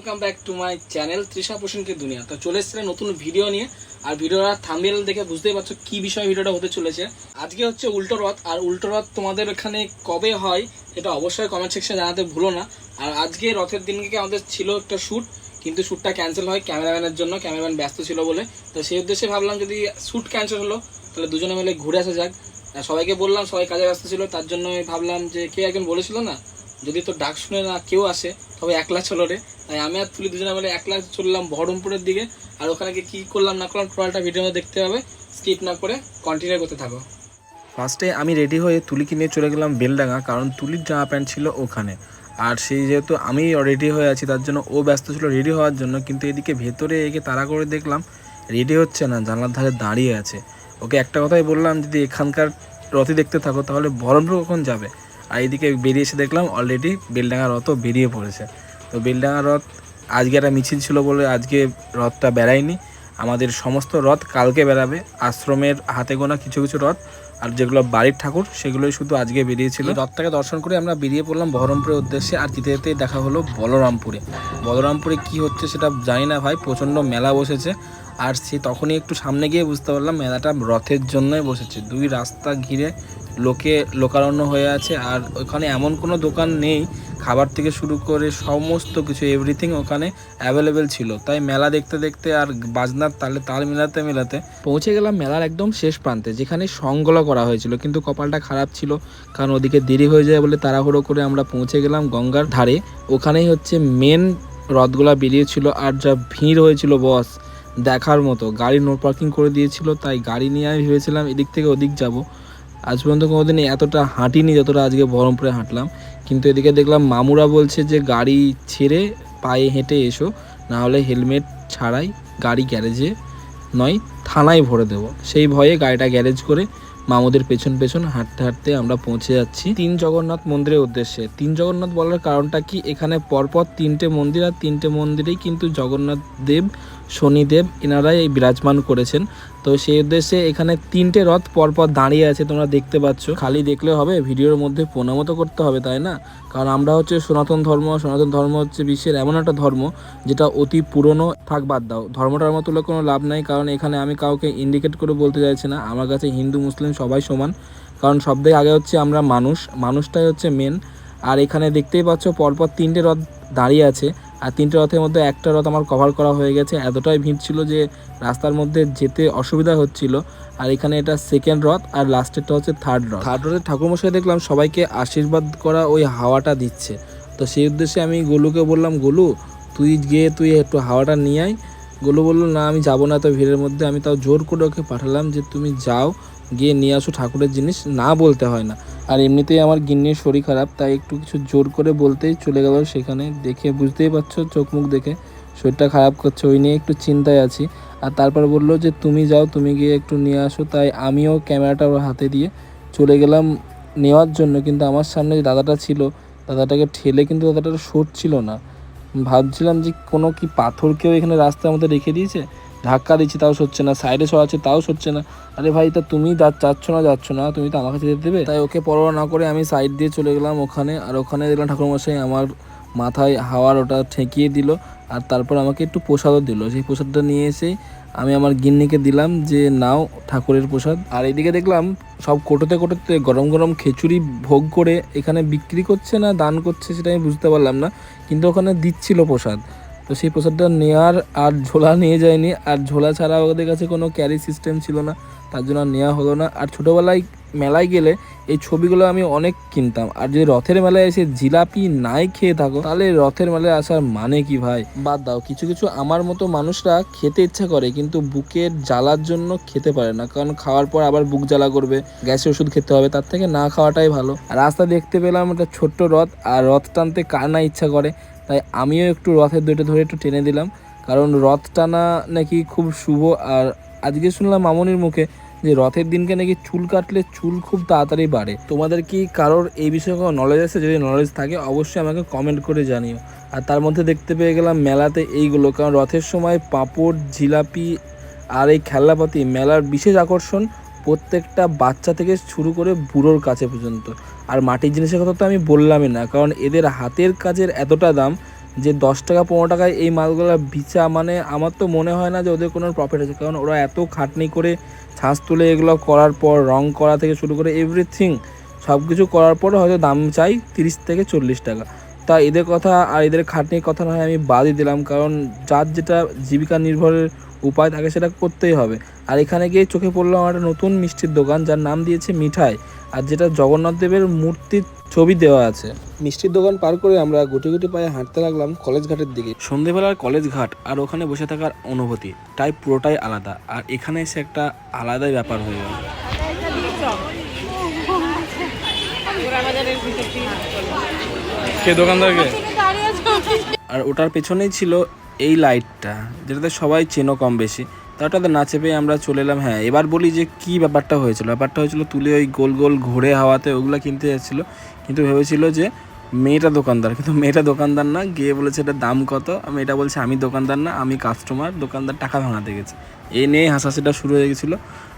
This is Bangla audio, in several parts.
Welcome back to my channel Trisha পোষণকে দুনিয়া তো চলে এসেছে নতুন ভিডিও নিয়ে। আর ভিডিওটা থাম্বেল দেখে বুঝতেই পারছ কি বিষয় ভিডিওটা হতে চলেছে। আজকে হচ্ছে উল্টো রথ। আর উল্টো রথ তোমাদের এখানে কবে হয়, এটা অবশ্যই কমেন্ট সেকশনে জানাতে ভুলো না। আর আজকে রথের দিনকে আমাদের ছিল একটা শ্যুট কিন্তু শ্যুটটা ক্যান্সেল হয় ক্যামেরাম্যানের জন্য। ক্যামেরাম্যান ব্যস্ত ছিল বলে। তো সেই উদ্দেশ্যে ভাবলাম যদি শ্যুট ক্যান্সেল হলো, তাহলে দুজনে মিলে ঘুরে আসা যাক। সবাইকে বললাম, সবাই কাজে ব্যস্ত ছিল, তার জন্য ভাবলাম যে কে একজন বলেছিল না? যদি তো ডাক শুনে না কেউ আসে তবে একলা চলো রে। তাই আমি আর তুলি দুজনে মিলে একলা চললাম বহরমপুরের দিকে। আর ওখানে গিয়ে কী করলাম না করলাম টোটালটা ভিডিও দেখতে হবে। স্কিপ না করে কন্টিনিউ করতে থাকো। ফার্স্টে আমি রেডি হয়ে তুলিকে নিয়ে চলে গেলাম বেলডাঙ্গা, কারণ তুলির জামা প্যান্ট ছিল ওখানে। আর সেই যেহেতু আমি রেডি হয়ে আছি, তার জন্য ও ব্যস্ত ছিল রেডি হওয়ার জন্য। কিন্তু এদিকে ভেতরে একে তাড়া করে দেখলাম রেডি হচ্ছে না, জানলার ধারে দাঁড়িয়ে আছে। ওকে একটা কথাই বললাম, যদি এখানকার রথই দেখতে থাকো, তাহলে বহরমপুর কখন যাবে? আর এদিকে বেরিয়ে এসে দেখলাম অলরেডি বেলডাঙ্গা রথও বেরিয়ে পড়েছে। তো বেলডাঙ্গা রথ আজকে একটা মিছিল ছিল বলে আজকে রথটা বেড়ায়নি। আমাদের সমস্ত রথ কালকে বেরাবে আশ্রমের হাতে গোনা কিছু কিছু রথ আর যেগুলো বাড়ির ঠাকুর সেগুলোই শুধু আজকে বেরিয়েছিল। রথটাকে দর্শন করে আমরা বেরিয়ে পড়লাম বহরমপুরের উদ্দেশ্যে আর যেতে যেতে দেখা হলো বলরামপুরে। বলরামপুরে কি হচ্ছে সেটা জানি না ভাই, প্রচণ্ড মেলা বসেছে। আর সে তখনই একটু সামনে গিয়ে বুঝতে পারলাম মেলাটা রথের জন্যই বসেছে। দুই রাস্তা ঘিরে লোকে লোকারণ্য হয়ে আছে আর ওখানে এমন কোনো দোকান নেই, খাবার থেকে শুরু করে সমস্ত কিছু এভরিথিং ওখানে অ্যাভেলেবেল ছিল। তাই মেলা দেখতে দেখতে আর বাজনার তালে তাল মেলাতে মেলাতে পৌঁছে গেলাম মেলার একদম শেষ প্রান্তে, যেখানে সংগলা করা হয়েছিল। কিন্তু কপালটা খারাপ ছিল, কারণ ওদিকে দেরি হয়ে যায় বলে তাড়াহুড়ো করে আমরা পৌঁছে গেলাম গঙ্গার ধারে। ওখানেই হচ্ছে মেন রথগুলা বেরিয়েছিল আর যা ভিড় হয়েছিল বস দেখার মতো। গাড়ি নো পার্কিং করে দিয়েছিল, তাই গাড়ি নিয়ে আমি ভেবেছিলাম এদিক থেকে ওদিক যাব। আজ পর্যন্ত কোনোদিন এতটা হাঁটিনি যতটা আজকে বহরমপুরে হাঁটলাম। কিন্তু এদিকে দেখলাম মামুরা বলছে যে, গাড়ি ছেড়ে পায়ে হেঁটে এসো না হলে হেলমেট ছাড়াই গাড়ি গ্যারেজে নয়, থানায় ভরে দেবো। সেই ভয়ে গাড়িটা গ্যারেজ করে মামুদের পেছন পেছন হাঁটতে হাঁটতে আমরা পৌঁছে যাচ্ছি তিন জগন্নাথ মন্দিরের উদ্দেশ্যে। তিন জগন্নাথ বলার কারণটা কি? এখানে পরপর তিনটে মন্দির, আর তিনটে মন্দিরেই কিন্তু জগন্নাথ দেব শনিদেব এনারাই এই বিরাজমান করেছেন। তো সেই উদ্দেশ্যে এখানে তিনটে রথ পরপর দাঁড়িয়ে আছে তোমরা দেখতে পাচ্ছ। খালি দেখলে হবে, ভিডিওর মধ্যে প্রণামও তো করতে হবে, তাই না? কারণ আমরা হচ্ছে সনাতন ধর্ম সনাতন ধর্ম হচ্ছে বিশ্বের এমন একটা ধর্ম যেটা অতি পুরনো, থাক বাদ দাও। ধর্মটার মতো কোনো লাভ নাই, কারণ এখানে আমি কাউকে ইন্ডিকেট করে বলতে চাইছি না। আমার কাছে হিন্দু, মুসলিম সবাই সমান। কারণ সব থেকে আগে হচ্ছে আমরা মানুষ, মানুষটাই হচ্ছে মেন আর এখানে দেখতেই পাচ্ছ, পরপর তিনটে রথ দাঁড়িয়ে আছে। আর তিনটে রথের মধ্যে একটা রথ আমার কভার করা হয়ে গেছে। এতটাই ভিড় ছিল যে রাস্তার মধ্যে যেতে অসুবিধা হচ্ছিল। আর এখানে এটা সেকেন্ড রথ আর লাস্টেরটা হচ্ছে থার্ড রথ। থার্ড রথের ঠাকুরমশাই দেখলাম সবাইকে আশীর্বাদ করা ওই হাওয়াটা দিচ্ছে। তো সেই উদ্দেশ্যে আমি গোলুকে বললাম, গোলু, তুই গিয়ে তুই একটু হাওয়াটা নিয়ে আয়। গোলু বলল, না, আমি যাব না। তো ভিড়ের মধ্যে আমি তাও জোর করে ওকে পাঠালাম যে, তুমি যাও, গিয়ে নিয়ে আসো ঠাকুরের জিনিস। না বলতে হয় না। আর এমনিতেই আমার গিন্নির শরীর খারাপ, তাই একটু কিছু জোর করে বলতেই চলে গেল সেখানে। দেখে বুঝতেই পারছ, চোখ মুখ দেখে। শরীরটা খারাপ করছে, ওই নিয়ে একটু চিন্তায় আছি। আর তারপর বলল যে, তুমি যাও, তুমি গিয়ে একটু নিয়ে আসো। তাই আমিও ক্যামেরাটা ওর হাতে দিয়ে চলে গেলাম নেওয়ার জন্য। কিন্তু আমার সামনে যে দাদাটা ছিল, দাদাটাকে ঠেলে কিন্তু দাদাটা সরছিল না। ভাবছিলাম যে, কোনো কি পাথর কেউ এখানে রাস্তার মধ্যে রেখে দিয়েছে? ধাক্কা দিচ্ছি, তাও সরছে না সাইডে সরাচ্ছে, তাও সরছে না। আরে ভাই, তা তুমি যাচ্ছ না যাচ্ছ না, তুমি তো আমার কাছে যেতে দেবে? তাই ওকে পরোয়া না করে আমি সাইড দিয়ে চলে গেলাম ওখানে, আর ওখানে দেখলাম ঠাকুরমশাই আমার মাথায় হাওয়ার ওটা ঠেকিয়ে দিল, আর তারপর আমাকে একটু প্রসাদও দিল। সেই প্রসাদটা নিয়ে এসে আমি আমার গিন্নিকে দিলাম যে, নাও ঠাকুরের প্রসাদ। আর এদিকে দেখলাম সব কোটোতে কোটোতে গরম গরম খিচুড়ি ভোগ করে এখানে বিক্রি করছে না, দান করছে সেটা আমি বুঝতে পারলাম না, কিন্তু ওখানে দিচ্ছিল প্রসাদ। তো সেই প্রসাদটা নেওয়ার আর ঝোলা নিয়ে যায়নি। আর ঝোলা ছাড়া ওদের কাছে কোনো ক্যারি সিস্টেম ছিল না, তার জন্য আর নেওয়া হলো না। আর ছোটোবেলায় মেলায় গেলে এই ছবিগুলো আমি অনেক কিনতাম। আর যদি রথের মেলায় এসে জিলাপি নাই খেয়ে থাকো, তাহলে রথের মেলায় আসার মানে কি ভাই? বাদ দাও, কিছু কিছু আমার মতো মানুষরা খেতে ইচ্ছা করে, কিন্তু বুকের জ্বালার জন্য খেতে পারে না। কারণ খাওয়ার পর আবার বুক জ্বালা করবে গ্যাসের ওষুধ খেতে হবে, তার থেকে না খাওয়াটাই ভালো। রাস্তা দেখতে পেলাম একটা ছোট্ট রথ, আর রথ টানতে কার না ইচ্ছা করে? তাই আমিও একটু রথের দুটো ধরে একটু টেনে দিলাম। কারণ রথ টানা নাকি খুব শুভ আর আজকে শুনলাম মামনির মুখে যে রথের দিনকে নাকি চুল কাটলে চুল খুব তাড়াতাড়ি বাড়ে। তোমাদের কি কারোর এই বিষয়ে কোনো নলেজ আছে? যদি নলেজ থাকে, অবশ্যই আমাকে কমেন্ট করে জানিও। আর তার মধ্যে দেখতে পেয়ে গেলাম মেলাতে এইগুলো, কারণ রথের সময় পাঁপড়, জিলাপি আর এই খেলনাপাতি মেলার বিশেষ আকর্ষণ প্রত্যেকটা বাচ্চা থেকে শুরু করে বুড়োর কাছে পর্যন্ত। আর মাটির জিনিসের কথা তো আমি বললামই না, কারণ এদের হাতের কাজের এতটা দাম যে দশ টাকা, পনেরো টাকায় এই মালগুলো বিচা মানে আমার তো মনে হয় না যে ওদের কোনো প্রফিট আছে কারণ ওরা এত খাটনি করে ছাঁচ তুলে এগুলো করার পর, রং করা থেকে শুরু করে এভরিথিং সব কিছু করার পর হয়তো দাম চাই তিরিশ থেকে চল্লিশ টাকা। তা এদের কথা আর এদের খাটনির কথা না হয় আমি বাদই দিলাম, কারণ যার যেটা জীবিকা নির্ভরের উপায় থাকে সেটা করতেই হবে। আর এখানে গিয়ে চোখে পড়ল আমার একটা নতুন মিষ্টির দোকান যার নাম দিয়েছে মিঠাই আর যেটা জগন্নাথ দেবের মূর্তির ছবি দেওয়া আছে। মিষ্টির দোকান পার করে আমরা গুটি গুটি পায়ে হাঁটতে লাগলাম কলেজ ঘাটের দিকে। সন্ধেবেলার কলেজ ঘাট আর ওখানে বসে থাকার অনুভূতি তাই পুরোটাই আলাদা। আর এখানে এসে একটা আলাদাই ব্যাপার হয়ে গেল। কে দোকানদারকে? আর ওটার পেছনেই ছিল এই লাইটটা যেটাতে সবাই চেনো কম বেশি, তা ওটাতে না চেপে আমরা চলে এলাম। হ্যাঁ এবার বলি যে কি ব্যাপারটা হয়েছিল। ব্যাপারটা হয়েছিল তুলে ওই গোল গোল ঘুরে হাওয়াতে ওগুলো কিনতে যাচ্ছিল, কিন্তু ভেবেছিল যে মেয়েটা দোকানদার, কিন্তু মেয়েটা দোকানদার না, গিয়ে বলেছে এটা দাম কত? আমি এটা বলছে, আমি দোকানদার না, আমি কাস্টমার দোকানদার টাকা ভাঙাতে গেছে। এই নিয়ে হাসাহাসিটা শুরু হয়ে গেছিল।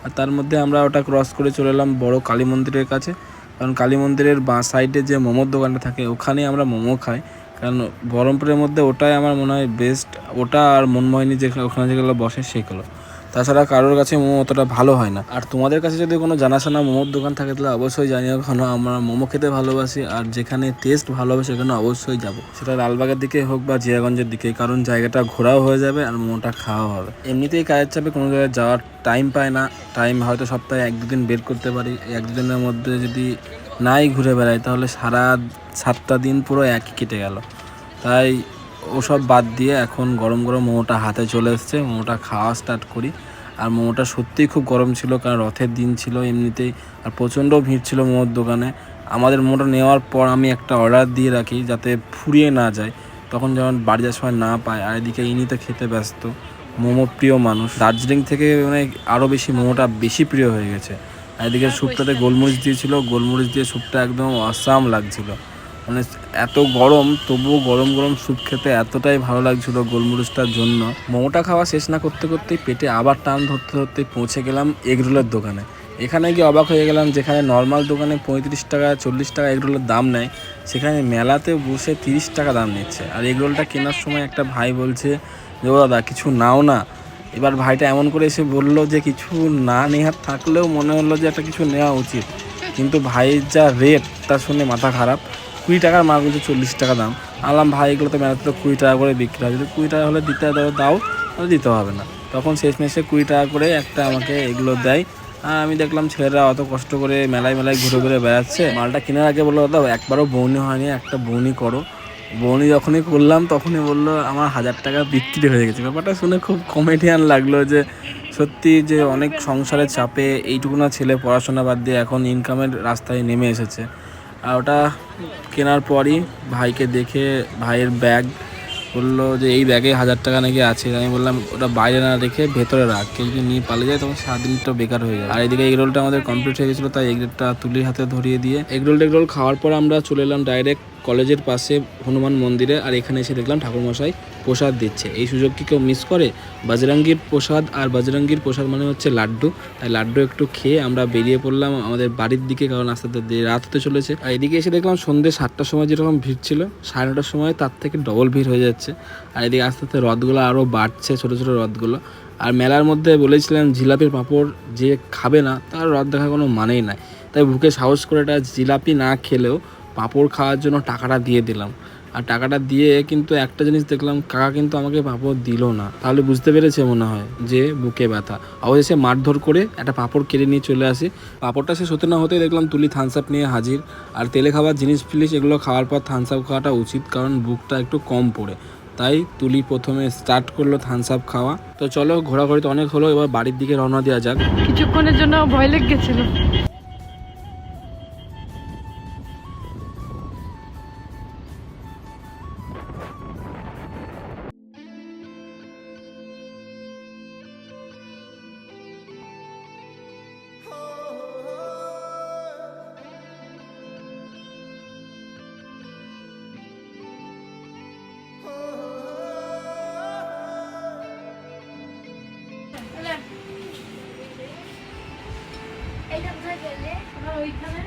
আর তার মধ্যে আমরা ওটা ক্রস করে চলে এলাম বড় কালী মন্দিরের কাছে। কারণ কালী মন্দিরের বাঁ সাইডে যে মোমোর দোকানটা থাকে, ওখানেই আমরা মোমো খাই। কারণ বহরমপুরের মধ্যে ওটাই আমার মনে হয় বেস্ট ওটা আর মনমোহিনী যে ওখানে যেগুলো বসে সেগুলো তাছাড়া কারোর কাছে মোমো অতটা ভালো হয় না। আর তোমাদের কাছে যদি কোনো জানাশোনা মোমোর দোকান থাকে, তাহলে অবশ্যই জানিও কেন আমরা মোমো খেতে ভালোবাসি, আর যেখানে টেস্ট ভালো হবে সেখানে অবশ্যই যাব। সেটা লালবাগের দিকে হোক বা জিয়াগঞ্জের দিকে, কারণ জায়গাটা ঘোরাও হয়ে যাবে আর মোমোটা খাওয়া হবে। এমনিতেই কাজের চাপে কোনো জায়গায় যাওয়ার টাইম পায় না। টাইম হয়তো সপ্তাহে এক দুদিন বের করতে পারি। এক দুদিনের মধ্যে যদি নাই ঘুরে বেড়াই তাহলে সারা সাতটা দিন পুরো একই কেটে গেল। তাই ওসব বাদ দিয়ে এখন গরম গরম মোমোটা হাতে চলে এসছে, মোমোটা খাওয়া স্টার্ট করি। আর মোমোটা সত্যিই খুব গরম ছিল, কারণ রথের দিন ছিল এমনিতেই, আর প্রচণ্ড ভিড় ছিল মোমোর দোকানে। আমাদের মোমোটা নেওয়ার পর আমি একটা অর্ডার দিয়ে রাখি যাতে ফুরিয়ে না যায়। তখন যেমন বাড়ি যাওয়ার সময় না পায়, আর এদিকে ইনি তো খেতে ব্যস্ত, মোমো প্রিয় মানুষ। দার্জিলিং থেকে মানে আরও বেশি মোমোটা বেশি প্রিয় হয়ে গেছে। এদিকে স্যুপটাতে গোলমরিচ দিয়েছিল গোলমরিচ দিয়ে স্যুপটা একদম অসাম লাগছিল। মানে এত গরম তবুও গরম গরম স্যুপ খেতে এতটাই ভালো লাগছিল গোলমরিচটার জন্য। মোমোটা খাওয়া শেষ না করতে করতেই পেটে আবার টান ধরতে ধরতে পৌঁছে গেলাম এগরোলের দোকানে। এখানে গিয়ে অবাক হয়ে গেলাম যেখানে নর্মাল দোকানে পঁয়ত্রিশ টাকা চল্লিশ টাকা এগরোলের দাম নেয় সেখানে মেলাতে বসে তিরিশ টাকা দাম নিচ্ছে। আর এগরোলটা কেনার সময় একটা ভাই বলছে যে ও দাদা কিছু নাও না। এবার ভাইটা এমন করে এসে বলল যে কিছু না নেওয়ার থাকলেও মনে হলো যে একটা কিছু নেওয়া উচিত। কিন্তু ভাইয়ের যা রেট তা শুনে মাথা খারাপ। কুড়ি টাকার মাল বলছে চল্লিশ টাকা দাম। আনলাম ভাই, এগুলো তো মেলাতে তো কুড়ি টাকা করে বিক্রি হয়। যদি কুড়ি টাকা হলে দিতে দাও দাও, তাহলে দিতে হবে না। তখন শেষ মেশে কুড়ি টাকা করে একটা আমাকে এগুলো দেয়। আর আমি দেখলাম ছেলেরা অত কষ্ট করে মেলায় মেলায় ঘুরে ঘুরে বেড়াচ্ছে। মালটা কেনার আগে বলল দাদা একবারও বৌনি হয়নি, একটা বৌনি করো। বৌনি যখনই করলাম, তখনই বলল, আমার হাজার টাকা বিক্রি হয়ে গেছে। ব্যাপারটা শুনে খুব কমেডিয়ান লাগল যে, সত্যি যে অনেক সংসারের চাপে এইটুকু না ছেলে পড়াশোনা বাদ দিয়ে এখন ইনকামের রাস্তায় নেমে এসেছে। আর ওটা কেনার পরই ভাইকে দেখে ভাইয়ের ব্যাগ বলল যে, এই ব্যাগে হাজার টাকা নাকি আছে? আমি বললাম, ওটা বাইরে না রেখে ভেতরে রাখ। কেউ যদি নিয়ে পালিয়ে যায়, তখন সাত সারাদিনটা বেকার হয়ে যায় আর এদিকে এগরোলটা আমাদের কমপ্লিট হয়ে গেছিল, তাই এগরোলটা তুলির হাতে ধরিয়ে দিয়ে, এগরোল টেগরোল খাওয়ার পর আমরা চলে এলাম ডাইরেক্ট কলেজের পাশে হনুমান মন্দিরে আর এখানে এসে দেখলাম ঠাকুরমশাই প্রসাদ দিচ্ছে। এই সুযোগ কি কেউ মিস করে? বাজরাঙ্গির প্রসাদ আর বাজরাঙ্গির প্রসাদ মানে হচ্ছে লাড্ডু। তাই লাড্ডু একটু খেয়ে আমরা বেরিয়ে পড়লাম আমাদের বাড়ির দিকে, কারণ আস্তে আস্তে রাত হতে চলেছে। আর এদিকে এসে দেখলাম সন্ধ্যে সাতটার সময় যেরকম ভিড় ছিল, সাড়ে নটার সময় তার থেকে ডবল ভিড় হয়ে যাচ্ছে। আর এদিকে আস্তে আস্তে রথগুলো আরও বাড়ছে, ছোটো ছোটো রথগুলো। আর মেলার মধ্যে বলেছিলাম জিলাপির পাঁপড় যে খাবে না, তার রথ দেখার কোনো মানেই নাই। তাই বুকে সাহস করে এটা জিলাপি না খেলেও পাঁপড় খাওয়ার জন্য টাকাটা দিয়ে দিলাম। আর টাকাটা দিয়ে কিন্তু একটা জিনিস দেখলাম, কাকা কিন্তু আমাকে পাঁপড় দিল না। তাহলে বুঝতে পেরেছে মনে হয় যে বুকে ব্যথা। অবশেষে মারধর করে একটা পাঁপড় কেড়ে নিয়ে চলে আসে। পাঁপড়টা শেষ হতে না হতেই দেখলাম তুলি থামস আপ নিয়ে হাজির। আর তেলে খাবার জিনিস ফিনিস এগুলো খাওয়ার পর থামস আপ খাওয়াটা উচিত, কারণ বুকটা একটু কম পড়ে। তাই তুলি প্রথমে স্টার্ট করল থামস আপ খাওয়া। তো চলো ঘোরাঘুরি তো অনেক হলো, এবার বাড়ির দিকে রওনা দেওয়া যাক। কিছুক্ষণের জন্য ভয় লেগে ওইখানে